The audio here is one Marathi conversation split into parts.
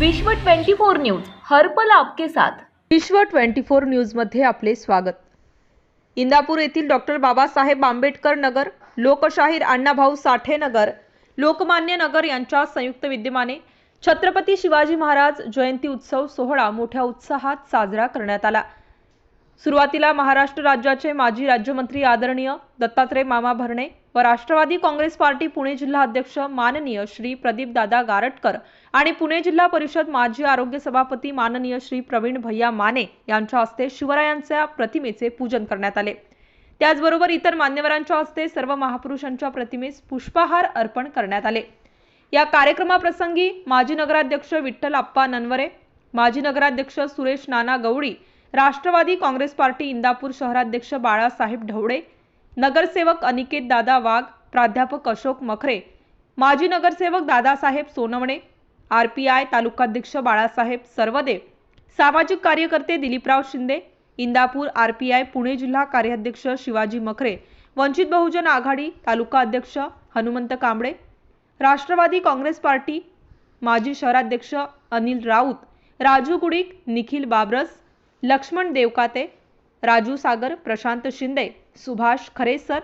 विश्व 24 न्यूज हर्पल आपके साथ. विश्व ट्वेंटी फोर न्यूजमध्ये आपले स्वागत. इंदापूर येथील डॉक्टर बाबासाहेब आंबेडकर नगर लोकशाहीर अण्णाभाऊ साठे नगर लोकमान्य नगर यांच्या संयुक्त विद्यमाने छत्रपती शिवाजी महाराज जयंती उत्सव सोहळा मोठ्या उत्साहात साजरा करण्यात आला. सुरुवातीला महाराष्ट्र राज्याचे माजी राज्यमंत्री आदरणीय दत्तात्रय मामा भरणे व राष्ट्रवादी काँग्रेस पार्टी पुणे जिल्हा अध्यक्ष माननीय श्री प्रदीप दादा गारटकर आणि पुणे जिल्हा परिषद माजी आरोग्य सभापती माननीय श्री प्रवीण भैया माने यांच्या हस्ते शिवरायांच्या प्रतिमेचे पूजन करण्यात आले. त्याचबरोबर इतर मान्यवरांच्या हस्ते सर्व महापुरुषांच्या प्रतिमेस पुष्पहार अर्पण करण्यात आले. या कार्यक्रमाप्रसंगी माजी नगराध्यक्ष विठ्ठल आप्पा ननवरे माजी नगराध्यक्ष सुरेश नाना गवळी राष्ट्रवादी काँग्रेस पार्टी इंदापूर शहराध्यक्ष बाळासाहेब ढवळे नगरसेवक अनिकेत दादा वाघ प्राध्यापक अशोक मखरे माजी नगरसेवक Dadasaheb Sonawane R P I तालुकाध्यक्ष बाळासाहेब सर्वदे सामाजिक कार्यकर्ते Dilipraos Shinde Indapur R P I Pune जिल्हा कार्याध्यक्ष शिवाजी मखरे वंचित बहुजन आघाडी तालुका अध्यक्ष हनुमंत कांबळे राष्ट्रवादी काँग्रेस पार्टी माजी शहराध्यक्ष अनिल राऊत राजू गुडिक निखिल बाबरस लक्ष्मण देवकाते राजू सागर प्रशांत शिंदे सुभाष खरेसर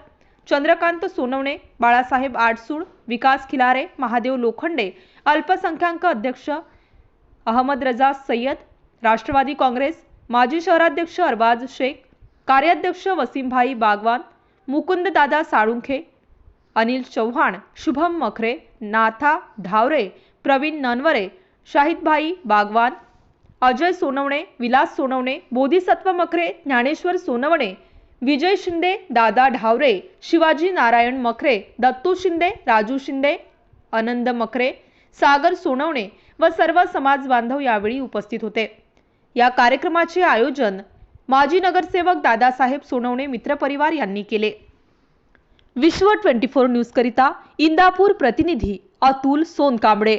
चंद्रकांत सोनवणे बाळासाहेब आडसूळ विकास खिलारे महादेव लोखंडे अल्पसंख्याक अध्यक्ष अहमद रजा सय्यद राष्ट्रवादी काँग्रेस माजी शहराध्यक्ष अरबाज शेख कार्याध्यक्ष वसीमभाई बागवान मुकुंद दादा साळुंखे अनिल चव्हाण शुभम मखरे नाथा धावरे प्रवीण ननवरे शाहिदभाई बागवान अजय सोनवणे विलास सोनवणे बोधिसत्व मखरे ज्ञानेश्वर सोनवणे विजय शिंदे दादा ढावरे शिवाजी नारायण मखरे दत्तू शिंदे राजू शिंदे आनंद मखरे सागर सोनवणे व सर्व समाज बांधव यावेळी उपस्थित होते. या कार्यक्रमाचे आयोजन माजी नगरसेवक दादासाहेब सोनवणे मित्रपरिवार यांनी केले. विश्व ट्वेंटी फोर न्यूजकरिता इंदापूर प्रतिनिधी Atul Sonkamble.